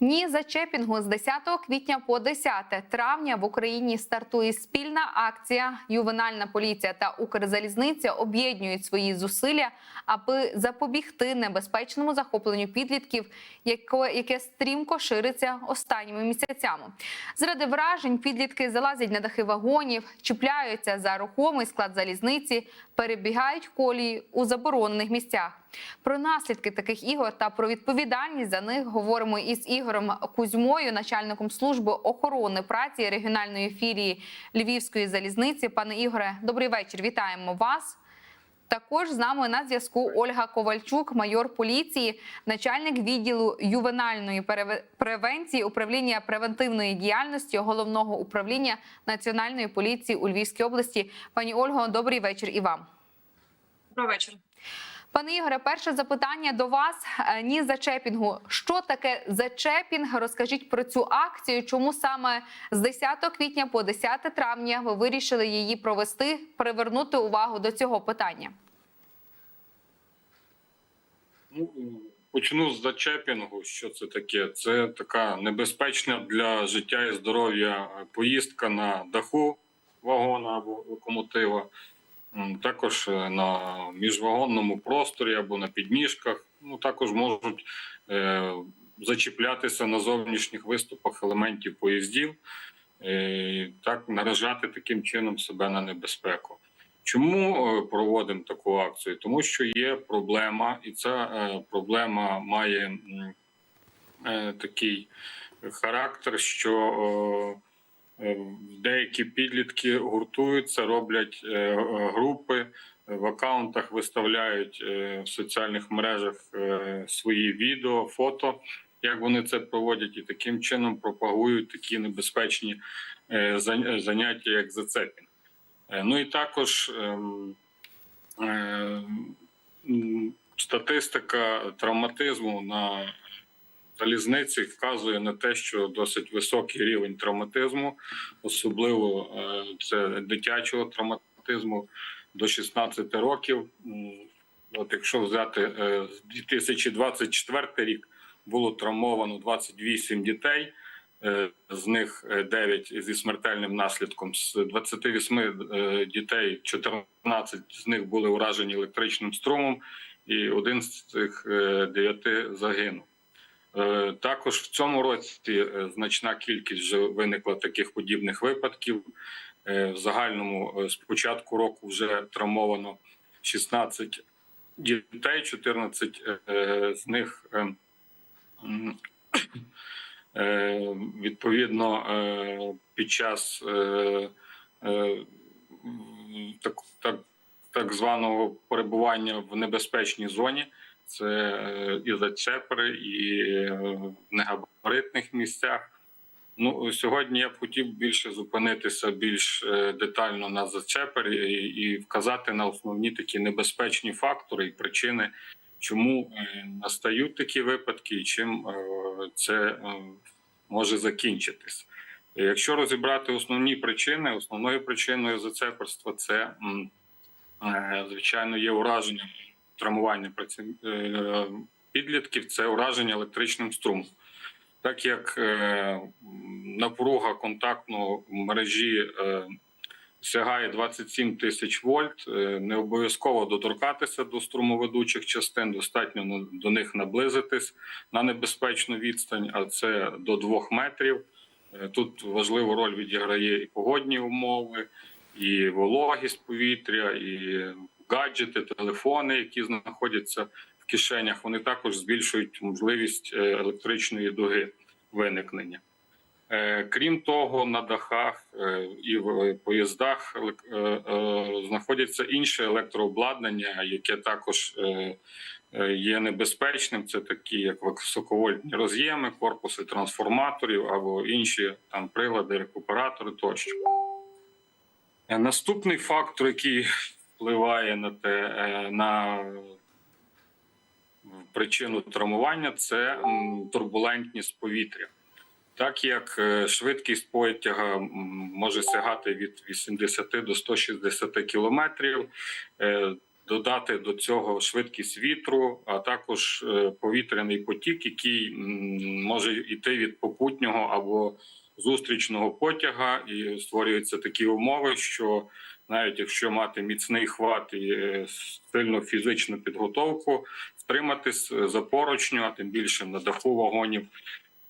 Ні зачепінгу з 10 квітня по 10 травня в Україні стартує спільна акція. Ювенальна поліція та Укрзалізниця об'єднують свої зусилля, аби запобігти небезпечному захопленню підлітків, яке стрімко шириться останніми місяцями. Заради вражень підлітки залазять на дахи вагонів, чіпляються за рухомий склад залізниці, перебігають колії у заборонених місцях. Про наслідки таких ігор та про відповідальність за них говоримо із Ігорем Кузьмою, начальником служби охорони праці регіональної філії Львівської залізниці. Пане Ігоре, добрий вечір. Вітаємо вас. Також з нами на зв'язку Ольга Ковальчук, майор поліції, начальник відділу ювенальної превенції управління превентивної діяльності головного управління національної поліції у Львівській області. Пані Ольго, добрий вечір і вам. Добрий вечір. Пане Ігоре, перше запитання до вас. Е, Ні зачепінгу. Що таке зачепінг? Розкажіть про цю акцію. Чому саме з 10 квітня по 10 травня ви вирішили її провести, привернути увагу до цього питання? Ну, почну з зачепінгу. Що це таке? Це така небезпечна для життя і здоров'я поїздка на даху вагона або локомотива, також е, на міжвагонному просторі або на підніжках. Ну також можуть е, зачіплятися на зовнішніх виступах елементів поїздів, е, так наражати таким чином себе на небезпеку. Чому е, проводимо таку акцію? Тому що є проблема, і ця е, проблема має такий характер, що деякі підлітки гуртуються, роблять е, е, групи в акаунтах, виставляють е, в соціальних мережах е, свої відео, фото, як вони це проводять, і таким чином пропагують такі небезпечні е, заняття, як зацепінг. Е, Ну і також ем, е, статистика травматизму на залізниці вказує на те, що досить високий рівень травматизму, особливо е, це дитячого травматизму до 16 років. От якщо взяти е, 2024 рік, було травмовано 28 дітей. Е, з них е, 9 зі смертельним наслідком. З 28 е, дітей 14 з них були уражені електричним струмом, і один з цих 9 загинув. Е, Також в цьому році е, значна кількість вже виникла таких подібних випадків. Е, В загальному з початку року вже травмовано 16 дітей, 14 е, з них Відповідно, під час так, так, так званого перебування в небезпечній зоні, це е, і зачепери, і е, в негабаритних місцях. Ну, сьогодні я б хотів більше зупинитися більш е, детально на зачепері і, вказати на основні такі небезпечні фактори і причини, чому настають такі випадки, і чим це може закінчитись. Якщо розібрати основні причини, основною причиною зацеперства це звичайно є ураження травмування е, підлітків, це ураження електричним струмом. Так як е, напруга контактної мережі е, сягає 27 тисяч вольт, не обов'язково доторкатися до струмоведучих частин, достатньо до них наблизитись на небезпечну відстань, а це до 2 метрів. Тут важливу роль відіграє і погодні умови, і вологість повітря, і гаджети, телефони, які знаходяться в кишенях. Вони також збільшують можливість е, електричної дуги виникнення. Е, Крім того, на дахах е, і в поїздах знаходяться інше електрообладнання, яке також є небезпечним. Це такі, як високовольтні роз'єми, корпуси трансформаторів або інші там прилади, рекуператори тощо. Наступний фактор, який впливає на те, е, на причину травмування, це турбулентність повітря. Так як е, швидкість потяга може сягати від 80 до 160 кілометрів, е, додати до цього швидкість вітру, а також повітряний потік, який може йти від попутнього або зустрічного потяга, і створюються такі умови, що навіть якщо мати міцний хват і е, сильну фізичну підготовку, втриматись е, за поручню, а тим більше на даху вагонів,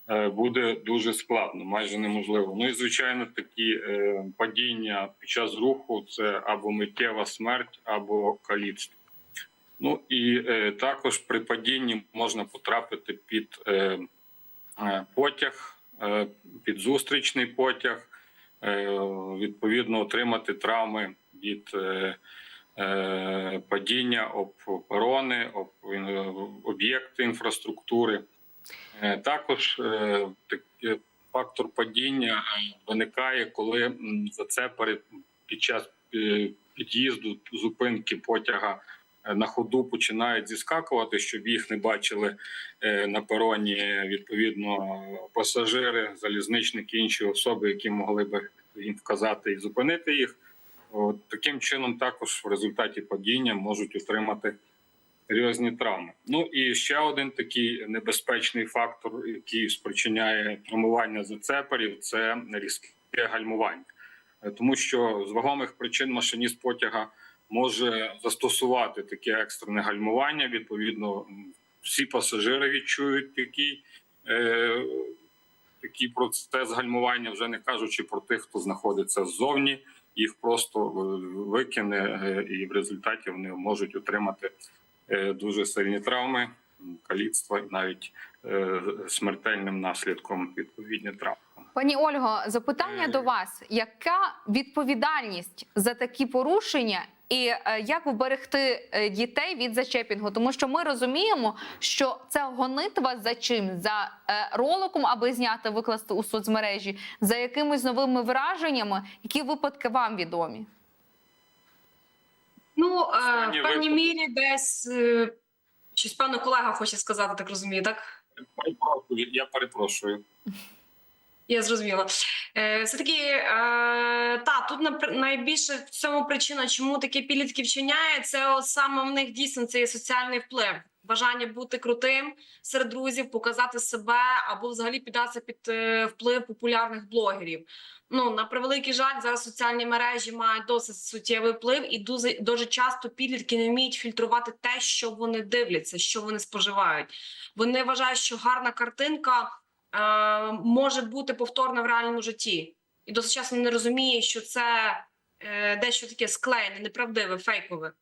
е, буде дуже складно, майже неможливо. Ну і звичайно, такі падіння під час руху це або миттєва смерть, або каліцтво. Ну і також при падінні можна потрапити під потяг, під зустрічний потяг, відповідно отримати травми від е, е, падіння об перони, об е, об'єкти інфраструктури. Е, Також е, фактор падіння е, виникає, коли м, зацепери під час е, під'їзду зупинки потяга е, на ходу починають зіскакувати, щоб їх не бачили е, на пероні відповідно пасажири, залізничники, інші особи, які могли би їм вказати і зупинити їх. От, таким чином, також в результаті падіння можуть отримати серйозні травми. Ну і ще один такий небезпечний фактор, який спричиняє травмування зацеперів, це різке гальмування, Е, тому що з вагомих причин машиніст потяга може застосувати таке екстрене гальмування. Відповідно, всі пасажири відчують такий. Е, Такий процес гальмування, вже не кажучи про тих, хто знаходиться ззовні, їх просто е, викине, е, і в результаті вони можуть отримати е, дуже сильні травми, каліцтва і навіть смертельним наслідком відповідні травми. Пані Ольго, запитання до вас: яка відповідальність за такі порушення? І е, як вберегти е, дітей від зачепінгу? Тому що ми розуміємо, що це гонитва за чим? За е, роликом, аби зняти, викласти у соцмережі, за якимись новими враженнями, які випадки вам відомі? Ну, Останній в певній мірі десь щось певно колега хоче сказати, так розумію, так? Перепрошую, я перепрошую. Я зрозуміла. Е, Все-таки е, та тут найбільше в цьому причина, чому такі підлітки вчиняють, це от саме в них дійсно це є соціальний вплив. Бажання бути крутим серед друзів, показати себе або взагалі піддатися під е, вплив популярних блогерів. Ну на превеликий жаль, зараз соціальні мережі мають досить суттєвий вплив, і дуже, дуже часто підлітки не вміють фільтрувати те, що вони дивляться, що вони споживають. Вони вважають, що гарна картинка е, може бути повторна в реальному житті, і досить часто не розуміє, що це е, дещо таке склеєне, неправдиве, фейкове.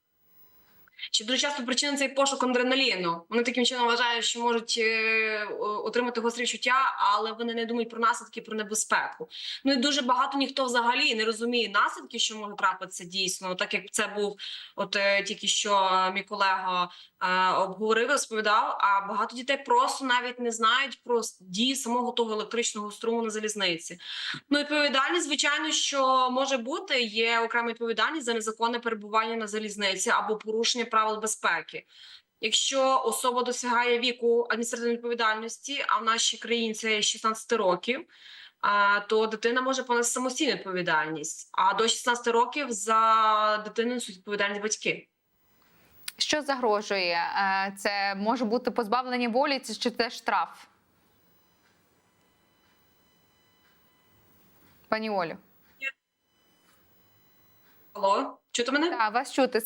Чи дуже часто причина цей пошук адреналіну. Вони таким чином вважають, що можуть е, отримати гострі чуття, але вони не думають про наслідки, про небезпеку. Ну і дуже багато ніхто взагалі не розуміє наслідки, що може трапитися дійсно, так як це був от е, тільки що мій колега обговорив, розповідав. А багато дітей просто навіть не знають про дії самого того електричного струму на залізниці. Ну відповідальність, звичайно, що може бути. Є окрема відповідальність за незаконне перебування на залізниці або порушення правил безпеки. Якщо особа досягає віку адміністративної відповідальності, а в нашій країні це 16 років, а, то дитина може понести самостійну відповідальність. А до 16 років за дитину несуть відповідальність батьки. Що загрожує? Е, Це може бути позбавлення волі, чи це штраф? Пані Олю. Алло, чути мене? Так, вас чути.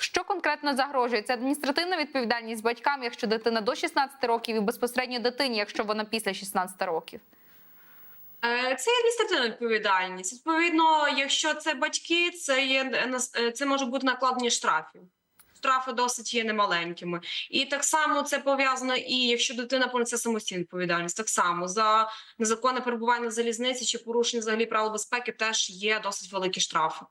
Що конкретно загрожує? Це адміністративна відповідальність батькам, якщо дитина до 16 років, і безпосередньо дитині, якщо вона після 16 років. Е, Це є адміністративна відповідальність. Відповідно, якщо це батьки, це є е, це може бути накладення штрафів. Штрафи досить є немаленькими. І так само це пов'язано і якщо дитина понесе самостійну відповідальність, так само за незаконне перебування на залізниці чи порушення взагалі правил безпеки теж є досить великі штрафи.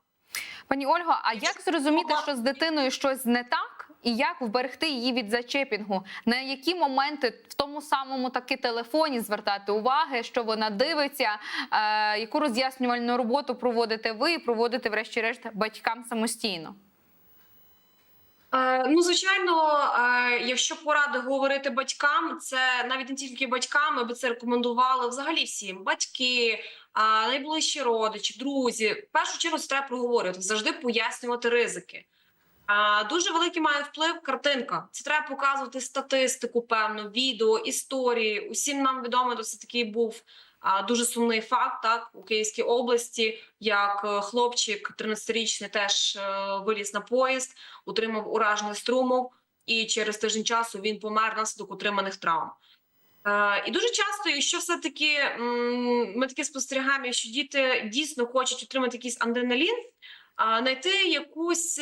Пані Ольго, а як зрозуміти, що з дитиною щось не так, і як вберегти її від зачепінгу? На які моменти в тому самому таки телефоні звертати уваги, що вона дивиться, е, яку роз'яснювальну роботу проводите ви і проводите, врешті-решт, батькам самостійно? Е, ну, звичайно, е, якщо поради говорити батькам, це навіть не тільки батькам, ми би це рекомендували взагалі всім: батьки, е, найближчі родичі, друзі. В першу чергу це треба проговорювати, завжди пояснювати ризики. Дуже великий має вплив картинка. Це треба показувати статистику, певно, відео, історії. Усім нам відомо досить такий був дуже сумний факт. Так у Київській області, як е, хлопчик 13-річний теж е, виліз на поїзд, отримав уражений струмов, і через тиждень часу він помер внаслідок отриманих травм. Е, І дуже часто, якщо все-таки ми таки спостерігаємо, якщо діти дійсно хочуть отримати якийсь адреналін, а, знайти якусь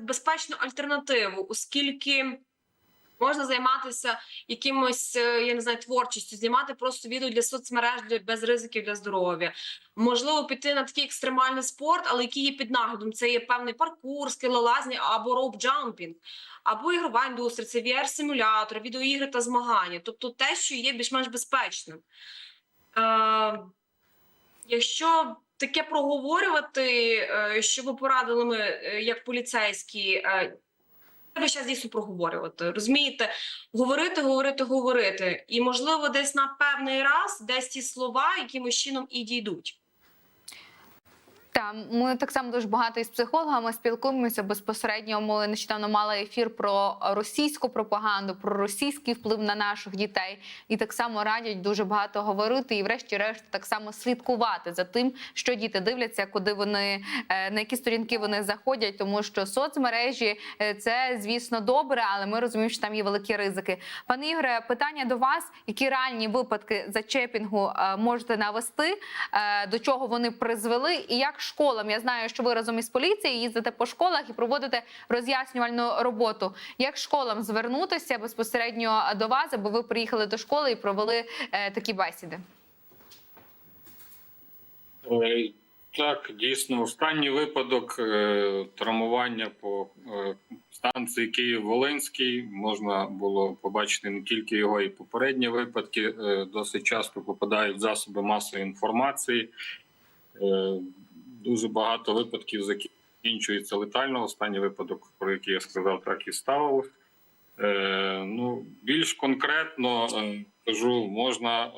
безпечну альтернативу, оскільки можна займатися якимось, е, я не знаю, творчістю, знімати просто відео для соцмереж для без ризиків для здоров'я. Можливо, піти на такий екстремальний спорт, але який є під наглядом. Це є певний паркур, скелелазні або роуп-джампінг, або ігрова індустрія, це VR-симулятор, відеоігри та змагання. Тобто те, що є більш-менш безпечним. Е, якщо таке проговорювати, е, що ви порадили ми е, як поліцейські, треба ще дійсно проговорювати. Розумієте, говорити, говорити, говорити. І можливо, десь на певний раз, десь ті слова якимось чином і дійдуть. Та ми так само дуже багато із психологами спілкуємося безпосередньо. Ми нещодавно мали ефір про російську пропаганду, про російський вплив на наших дітей, і так само радять дуже багато говорити і, врешті-решт, так само слідкувати за тим, що діти дивляться, куди вони е, на які сторінки вони заходять, тому що соцмережі е, це звісно добре, але ми розуміємо, що там є великі ризики. Пане Ігоре, питання до вас: які реальні випадки зачепінгу е, можете навести, до чого вони призвели, і як школам? Я знаю, що ви разом із поліцією їздите по школах і проводите роз'яснювальну роботу. Як школам звернутися безпосередньо до вас, аби ви приїхали до школи і провели е, такі бесіди? Е, Так, дійсно, останній випадок е, травмування по станції Київ-Волинський можна було побачити не тільки його, і попередні випадки досить часто попадають в засоби масової інформації. Дуже багато випадків закінчується летально. Останній випадок, про який я сказав, так і ставив. Е, Ну, більш конкретно е, кажу, можна е,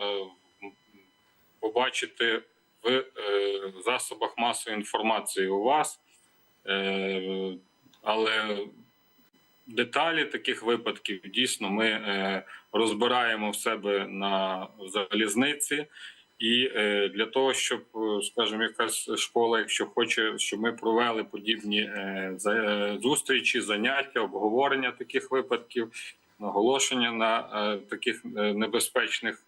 побачити в е, засобах масової інформації у вас, е, але деталі таких випадків дійсно ми е, розбираємо в себе на залізниці. І е, для того, щоб, е, скажімо, якась школа, якщо хоче, щоб ми провели подібні е, зустрічі, заняття, обговорення таких випадків, наголошення на таких небезпечних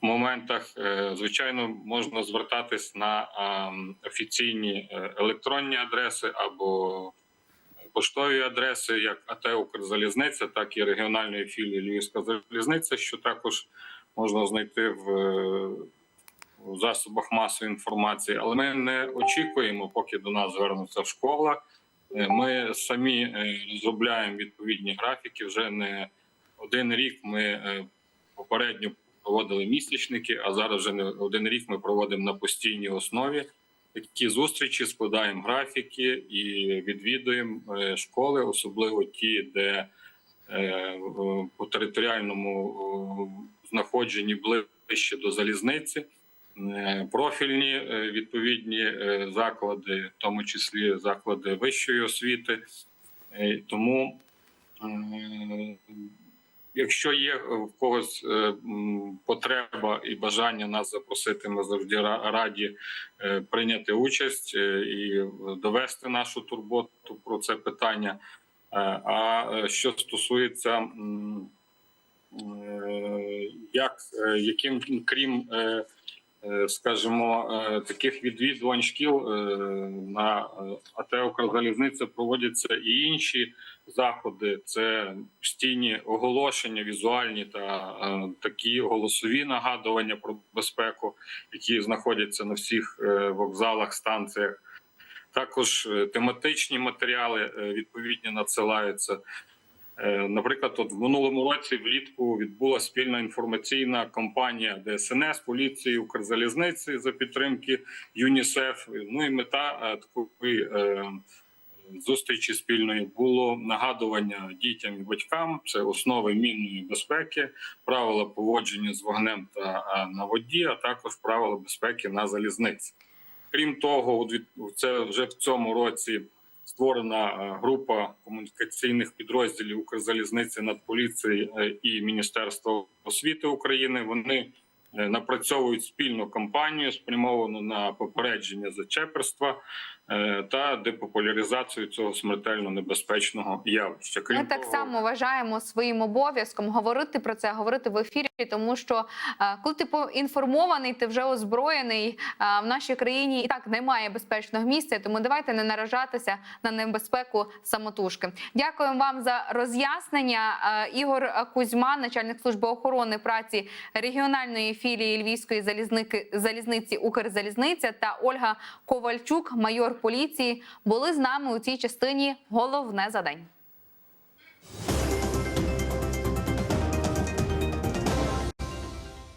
моментах, звичайно, можна звертатись на офіційні електронні адреси або поштові адреси, як АТ Укрзалізниця, так і регіональної філії Львівська залізниця, що також можна знайти в, в засобах масової інформації. Але ми не очікуємо, поки до нас звернуться школа. Е, Ми самі е, розробляємо відповідні графіки. Вже не один рік ми е, попередньо проводили місячники, а зараз вже не один рік ми проводимо на постійній основі такі зустрічі, складаємо графіки і відвідуємо школи, особливо ті, де по територіальному знаходженні ближче до залізниці. Е, Профільні е, відповідні е, заклади, в тому числі заклади вищої освіти. Тому Якщо є в когось потреба і бажання нас запросити, ми завжди раді прийняти участь і довести нашу турботу про це питання. А що стосується як е, яким крім е, е, скажімо, е, таких відвідувань шкіл е, на е, АТ «Укрзалізниця» проводяться і інші заходи. Це постійні оголошення, візуальні та е, такі голосові нагадування про безпеку, які знаходяться на всіх е, вокзалах, станціях. Також е, тематичні матеріали е, відповідні надсилаються. Е, Наприклад, от в минулому році влітку відбула спільна інформаційна кампанія ДСНС, поліції, Укрзалізниці за підтримки ЮНІСЕФ. Ну і мета е, такої е, зустрічі спільної було нагадування дітям і батькам. Це основи мінної безпеки, правила поводження з вогнем та на воді, а також правила безпеки на залізниці. Крім того, це вже в цьому році створена е, група комунікаційних підрозділів Укрзалізниці Нацполіції поліцією і Міністерства освіти України. Вони е, напрацьовують спільну кампанію, спрямовану на попередження зачеперства е, та депопуляризацію цього смертельно небезпечного явища. Крім Ми так само вважаємо своїм обов'язком говорити про це, говорити в ефірі, тому що е, коли ти поінформований, ти вже озброєний е, в нашій країні і так немає безпечного місця. Тому давайте не наражатися на небезпеку самотужки. Дякуємо вам за роз'яснення. Е, Ігор Кузьма, начальник служби охорони праці регіональної філії Львівської залізники залізниці Укрзалізниця та Ольга Ковальчук, майор поліції, були з нами у цій частині. Головне за день.